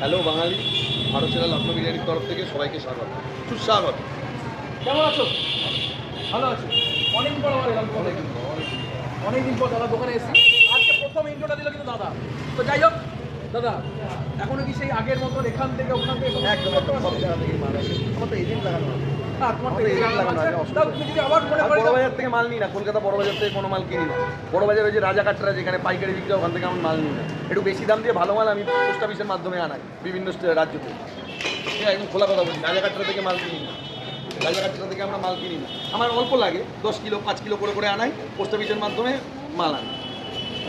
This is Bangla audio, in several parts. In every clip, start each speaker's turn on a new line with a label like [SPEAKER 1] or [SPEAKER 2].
[SPEAKER 1] হ্যালো বাঙালি, ভারত সেরা লক্ষ্ণ বিরিয়ানির তরফ থেকে সবাইকে স্বাগত। সুস্বাগত।
[SPEAKER 2] কেমন আছো? ভালো আছো। পর আমার। অনেকদিন পর দাদা দোকানে এসেছি। আজকে প্রথম ইন্ট্রোটা দিল কিন্তু দাদা। তো যাই হোক দাদা এখনও কি সেই আগের মতন এখান থেকে ওখান থেকে
[SPEAKER 1] একদম সব জায়গা থেকে মাল আসে। আমার তো এজেন্ট লাগানো আছে। থেকে মাল নিই না কলকাতা বড় বাজার থেকে কোনো মাল কিনি না। বড়বাজার যে রাজা কাটরা যেখানে পাইকারি বিক্রি ওখান থেকে আমি মাল নিই না। একটু বেশি দাম দিয়ে ভালো মাল আমি পোস্ট অফিসের মাধ্যমে আনাই বিভিন্ন রাজ্য থেকে। একদম খোলা কথা বলছি রাজা কাটরা থেকে মাল কিনি না। রাজা কাটরা থেকে আমরা মাল কিনি না। আমার অল্প লাগে দশ কিলো পাঁচ কিলো করে করে আনাই পোস্ট অফিসের মাধ্যমে মাল আনি।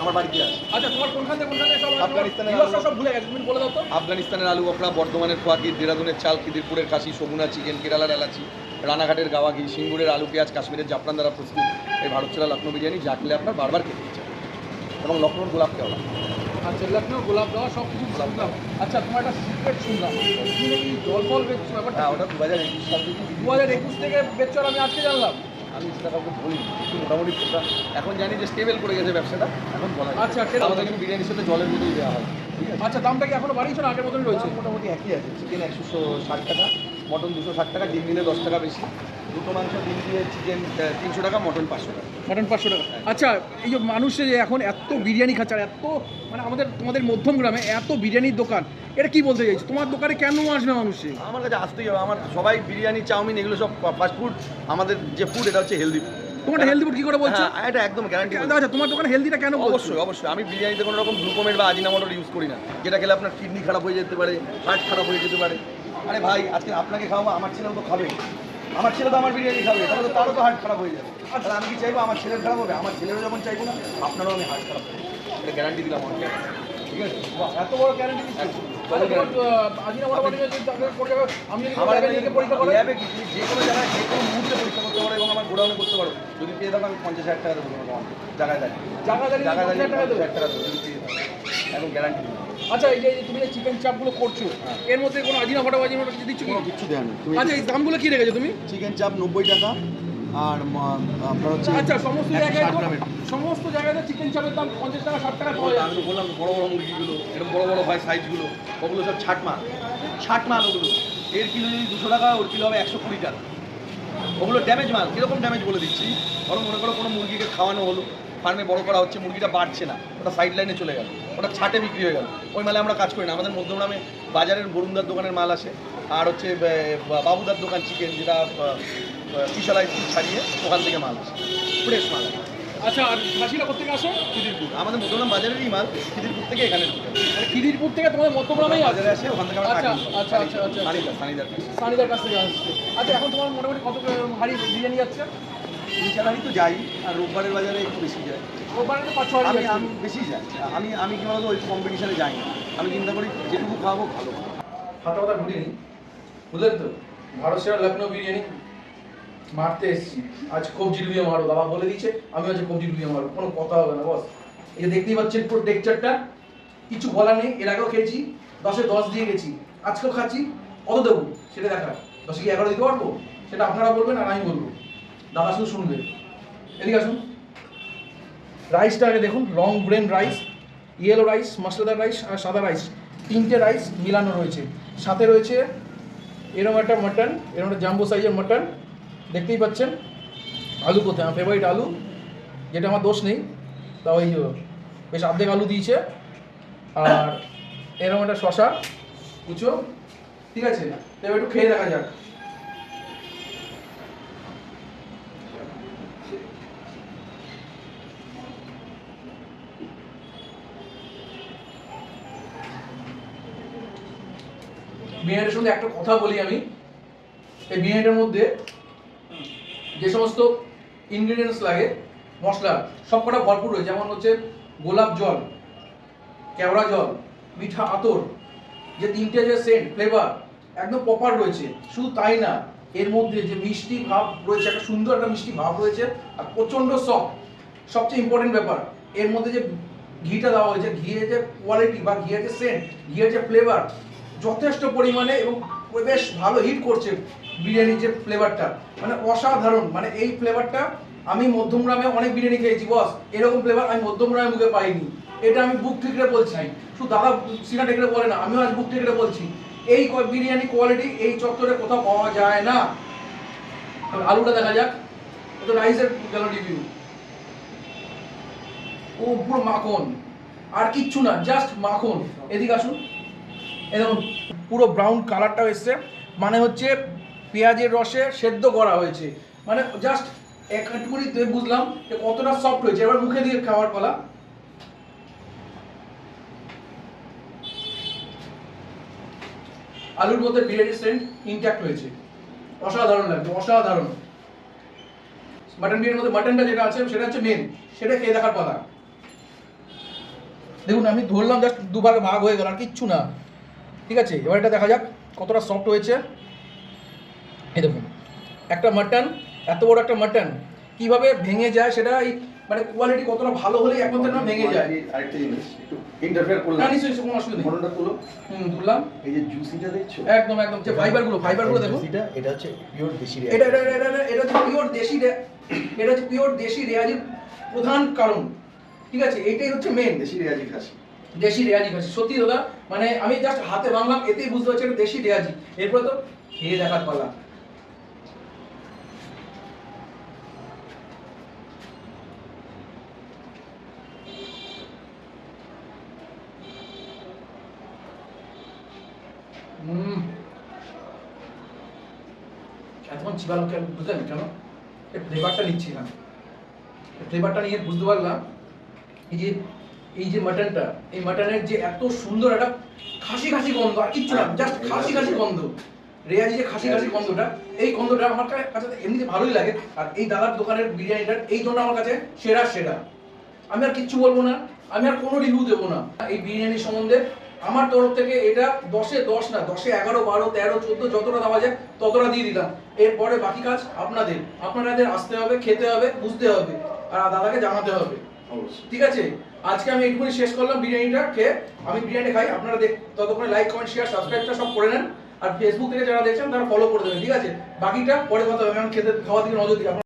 [SPEAKER 1] আমার বাড়িতে আসে।
[SPEAKER 2] আচ্ছা তোমার কোনখান থেকে কোনখান সব
[SPEAKER 1] আফগানিস্তানের আলু।
[SPEAKER 2] সব ভুলে গেছে তুমি বলে দাও তো।
[SPEAKER 1] আফগানিস্তানের আলু বকরা বর্ধমানের খোয়াকি দেরাদুনের চাল খিদিরপুরের কাশি সগুনা চিকেন কেরালার এলাচি রানাঘাটের গাওয়া ঘি সিঙ্গুরের আলু পেঁয়াজ কাশ্মীরের জাফরান দ্বারা প্রস্তুত এই ভারত ছেড়া লখনৌ বিরিয়ানি যা খেলে আপনার বারবার খেতে ইচ্ছে এবং লখনৌর গোলাপ কেওড়া
[SPEAKER 2] আচ্ছা লখনৌ গোলাপ দেওয়া সব কিছু শুনলাম আচ্ছা তোমার একটা সিক্রেট শুনলাম তুমি জল ফল বেচছো ব্যাপারটা
[SPEAKER 1] হ্যাঁ ওটা দু হাজার একুশ সাল থেকে।
[SPEAKER 2] দু হাজার একুশ থেকে বেচছো আমি আজকে জানলাম।
[SPEAKER 1] আমি সেটা কাউকে বলি মোটামুটি এখন জানি যে স্টেবল করে গেছে ব্যবসাটা এখন বলা
[SPEAKER 2] আচ্ছা,
[SPEAKER 1] আমাদের কিন্তু বিরিয়ানির সাথে জলের মতোই দেওয়া হয়।
[SPEAKER 2] আচ্ছা দামটা কি এখনও বাড়িয়েছো না আগের মতনই রয়েছে?
[SPEAKER 1] মোটামুটি একই আছে চিকেন একশো ষাট টাকা মটন দুশো ষাট টাকা ডিম দিলে দশ টাকা বেশি। দুটো মাংস ডিম দিয়ে চিকেন তিনশো টাকা মটন পাঁচশো টাকা।
[SPEAKER 2] মটন পাঁচশো টাকা। আচ্ছা এই যে মানুষে যে এখন এত বিরিয়ানি খাচ্ছে আর এত মানে আমাদের তোমাদের মধ্যম গ্রামে এত বিরিয়ানির দোকান এটা কি বলতে চাইছো? তোমার দোকানে কেন আসবে মানুষে?
[SPEAKER 1] আমার কাছে আসতেই হবে। আমার সবাই বিরিয়ানি চাউমিন এগুলো সব ফাস্ট ফুড আমাদের যে ফুড এটা হচ্ছে হেলদি ফুড
[SPEAKER 2] তোমার হেলদি ফুড কি করে বলছো?
[SPEAKER 1] হ্যাঁ এটা একদম গ্যারান্টি
[SPEAKER 2] আচ্ছা তোমার দোকানে হেলদিটা কেন
[SPEAKER 1] অবশ্যই অবশ্যই। আমি বিরিয়ানিতে কোনো রকম গ্লুকোমেট বা আজিনামোটর ইউজ করি না। যেটা খেলে আপনার কিডনি খারাপ হয়ে যেতে পারে হার্ট খারাপ হয়ে যেতে পারে। আরে ভাই আজকে আপনাকে খাওয়াবো আমার ছেলেও তো খাবে। আমার ছেলে তো আমার বিরিয়ানি খাবে তাহলে তো তারও তো হার্ট খারাপ হয়ে যাবে। তাহলে আমি কি চাইব আমার ছেলের খারাপ হবে? আমার ছেলেরও যখন চাইব না আপনারও আমি হার্ট খারাপ হবে। এটা গ্যারান্টি দিলাম আমার ঠিক আছে?
[SPEAKER 2] এত বড় গ্যারান্টি দিচ্ছ? জায়গায়
[SPEAKER 1] যে কোনো যে কোনো মুহূর্তে পরীক্ষা করতে পারো এবং আমার গোডাউনে করতে পারো। যদি পেয়ে থাকো আমি পঞ্চাশ হাজার টাকা দেবো জায়গায় দাঁড়িয়ে।
[SPEAKER 2] জায়গায় দাঁড়িয়ে
[SPEAKER 1] জায়গায় দাঁড়িয়ে
[SPEAKER 2] 50,000 টাকা দেবো?
[SPEAKER 1] যদি পেয়ে থাকো। এখন গ্যারান্টি
[SPEAKER 2] আচ্ছা এই যে তুমি যে চিকেন চাপগুলো করছ
[SPEAKER 1] হ্যাঁ।
[SPEAKER 2] এর মধ্যে কোনো আজিনা ফটো ফটো কিছু দিচ্ছ কি?
[SPEAKER 1] কোনো কিচ্ছু দেওয়া নেই। তুমি
[SPEAKER 2] আচ্ছা এই দামগুলো কি রেখেছো তুমি?
[SPEAKER 1] চিকেন চাপ নব্বই টাকা আর আপনার হচ্ছে
[SPEAKER 2] আচ্ছা সমস্ত জায়গায় সমস্ত জায়গায় চিকেন চাপের দাম পঞ্চাশ টাকা ষাট টাকা পাওয়া যায়
[SPEAKER 1] আমি বললাম বড় বড় মুরগিগুলো এরকম বড় বড় হয় সাইজগুলো ওগুলো সব ছাট মাল। ছাট মাল ওগুলো। এর কিলো যদি দুশো টাকা ওর কিলো হবে একশো কুড়ি টাকা। ওগুলো ড্যামেজ মাল কীরকম ড্যামেজ বলে দিচ্ছি? ধরো মনে করো কোনো মুরগিকে খাওয়ানো হলো। ফার্মে বড় করা হচ্ছে মুরগিটা বাড়ছে না। ওটা সাইড লাইনে চলে গেল। ওটা ছাটে বিক্রি হয়ে গেল। ওই মালে আমরা কাজ করি না। আমাদের মধ্যমগ্রামে বাজারের বরুণদার দোকানের মাল আসে। আর হচ্ছে বাবুদার দোকান চিকেন যেটা কিশালাই ছাড়িয়ে ওখান থেকে মাল আসে। ফ্রেশ মাল
[SPEAKER 2] আচ্ছা আর কোথেকে আসে?
[SPEAKER 1] খিদিরপুর। আমাদের মধ্যমগ্রাম বাজারেরই মাল খিদিরপুর থেকে এখানে
[SPEAKER 2] মানে খিদিরপুর থেকে তোমাদের
[SPEAKER 1] বাজারে আসে ওখান থেকে
[SPEAKER 2] আচ্ছা, আচ্ছা, আচ্ছা, আচ্ছা।
[SPEAKER 1] সানিদার সানিদার
[SPEAKER 2] সানিদার কাছ থেকে আসছে। আচ্ছা এখন তোমার মোটামুটি কত হাড়ি বিরিয়ানি যাচ্ছে
[SPEAKER 1] তিন চার তো যাই আর রোববারের বাজারে একটু বেশি যায়।
[SPEAKER 2] ওখানে তো পাঁচ
[SPEAKER 1] আমি আমি বেশি যাই আমি আমি কি বলতো ওই কম্পিটিশনে যাই না। আমি চিন্তা করি যেটুকু খাওয়াবো ভালো
[SPEAKER 2] হাতা কথা ঘুরিনি বুঝলেন তো? ভারত সেরা লখনৌ বিরিয়ানি মারতে এসেছি। আজ কবজি ডুবিয়ে মারো দাদা বলে দিয়েছে আমি আজ কবজি ডুবিয়ে মারো কোনো কথা হবে না বস। এই যে দেখতেই পাচ্ছেন পুরো টেক্সচারটা কিছু বলার নেই। এর আগেও খেয়েছি দশে দশ দিয়ে গেছি। আজকেও খাচ্ছি কত দেবো? সেটা দেখা দশে কি এগারো দিতে পারব? সেটা আপনারা বলবেন আর আমি বলব। দাদা শুধু শুনবে। এদিকে আসুন। রাইসটা আগে দেখুন long grain rice yellow rice মশলাদার রাইস আর সাদা রাইস তিনটে রাইস মিলানো রয়েছে। সাথে রয়েছে এরকম একটা মাটন এরকম একটা জাম্বো সাইজের মাটন দেখতেই পাচ্ছেন, আলু কোথায়? আমার ফেভারিট আলু, যেটা আমার দোষ নেই। তা ওই বেশ অর্ধেক আলু দিয়েছে। আর এরকম একটা শশা কুচো। ঠিক আছে তো একটু খেয়ে দেখা যাক। বিরিয়ানির সঙ্গে একটা কথা বলি আমি। এই বিরিয়ানিটার মধ্যে যে সমস্ত ইনগ্রিডিয়েন্টস লাগে, মশলা সব কটা ভরপুর রয়েছে। যেমন হচ্ছে গোলাপ জল, কেওড়া জল, মিঠা আতর, যে তিনটে যে সেন্ট ফ্লেভার একদম প্রপার রয়েছে। শুধু তাই না, এর মধ্যে যে মিষ্টি ভাব রয়েছে, একটা সুন্দর একটা মিষ্টি ভাব রয়েছে, আর প্রচণ্ড সফট সবচেয়ে ইম্পর্টেন্ট ব্যাপার, এর মধ্যে যে ঘিটা দেওয়া হয়েছে, ঘিয়ের যে কোয়ালিটি বা ঘিয়ের যে সেন্ট ঘিয়ের যে ফ্লেভার যথেষ্ট পরিমাণে এবং বেশ ভালো হিট করছে বিরিয়ানির যে ফ্লেভারটা মানে অসাধারণ মানে এই ফ্লেভারটা আমি মধ্যমগ্রামে অনেক বিরিয়ানি খেয়েছি বস এরকম ফ্লেভার আমি মধ্যমগ্রামের মুখে পাইনি। এটা আমি বুক ঠেকরে বলছি। শুধু দাদা সিনা ঠেকরে বলে না, আমিও আজ বুক ঠেকরে বলছি। এই বিরিয়ানি কোয়ালিটি এই চত্বরে কোথাও পাওয়া যায় না। আলুটা দেখা যাক। এটা রাইসের গেল রিভিউ ও পুরো মাখন। আর কিচ্ছু না জাস্ট মাখন। এদিকে আসুন। দেখুন, পুরো ব্রাউন কালারটাও এসছে। মানে হচ্ছে পেঁয়াজের রসে সেদ্ধ করা হয়েছে। মানে জাস্ট একটুকুনি দিয়ে বুঝলাম যে কতটা সফট হয়েছে। এবার মুখে দিয়ে খাওয়ার পালা। আলুর মধ্যে বিরিয়ানির সেন্ট ইনট্যাক্ট হয়েছে। অসাধারণ লাগবে, অসাধারণ। মাটন বিরিয়ানির মধ্যে মাটনটা যেটা আছে, সেটা হচ্ছে মেন সেটা খেয়ে দেখার পালা। দেখুন, আমি ধরলাম জাস্ট দুভাগে ভাগ হয়ে গেল, আর কিচ্ছু না। ঠিক আছে? এবার এটা দেখা যাক কতটা সফট হয়েছে। এই দেখুন একটা মাটন এত বড় একটা মাটন কীভাবে ভেঙে যায় সেটা এই মানে কোয়ালিটি কতটা ভালো হলেই একমাত্র না ভেঙে যায়?
[SPEAKER 1] আরেকটা জিনিস একটু ইন্টারফেয়ার
[SPEAKER 2] না নিশ্চয়ই কোনো অসুবিধা নেই।
[SPEAKER 1] ফোনটা তুলো।
[SPEAKER 2] হুম তুললাম।
[SPEAKER 1] এই যে জুসিটা দেখছ?
[SPEAKER 2] একদম একদম যে ফাইবারগুলো ফাইবারগুলো দেখো
[SPEAKER 3] এটা এটা হচ্ছে পিওর দেশি
[SPEAKER 2] এটা এটা এটা এটা এটা হচ্ছে পিওর দেশি রে- এটা হচ্ছে পিওর দেশি রেয়াজির প্রধান কারণ। ঠিক আছে? এটাই হচ্ছে মেন
[SPEAKER 1] দেশি রেয়াজি খাসি।
[SPEAKER 2] দেশি রেয়াজি খাচ্ছি। সত্যি দাদা মানে আমি জাস্ট হাতে বাংলাম এতেই বুঝতে পারছি এটা দেশি রেয়াজি। এরপরে তো খেয়ে দেখার পালা। এতক্ষণ চিবালাম কেন? বুঝলেন কেন? এই ফ্লেভারটা নিচ্ছিলাম। ফ্লেভারটা নিয়ে বুঝতে পারলাম, এই যে এই যে মাটনটা এই মাটনের যে এত সুন্দর একটা খাসি খাসি গন্ধ আর কিচ্ছু না জাস্ট খাসি খাসি গন্ধ। রেয়াজি যে খাসি খাসি গন্ধটা এই গন্ধটা আমার কাছে এমনিতে ভালোই লাগে। আর এই দাদার দোকানের বিরিয়ানিটার এই জন্য আমার কাছে সেরা সেরা। আমি আর কিচ্ছু বলব না আমি আর কোনো রিভিউ দেবো না। এই বিরিয়ানি সম্বন্ধে আমার তরফ থেকে এটা দশে দশ না দশে এগারো বারো তেরো চোদ্দ যতটা দেওয়া যায় ততটা দিয়ে দিলাম। এরপরে বাকি কাজ আপনাদের। আপনাদের আসতে হবে খেতে হবে বুঝতে হবে আর দাদাকে জানাতে হবে। ঠিক আছে? আজকে আমি এইটুকুনি শেষ করলাম বিরিয়ানিটা, খেয়ে আমি বিরিয়ানি খাই। আপনারা দেখ ততক্ষণে লাইক কমেন্ট শেয়ার সাবস্ক্রাইবটা সব করে নেন। আর ফেসবুক থেকে যারা দেখছেন, তারা ফলো করে দেবেন, ঠিক আছে? বাকিটা পরে কথা হবে আমি খেতে খাওয়া দিকে নজর দিই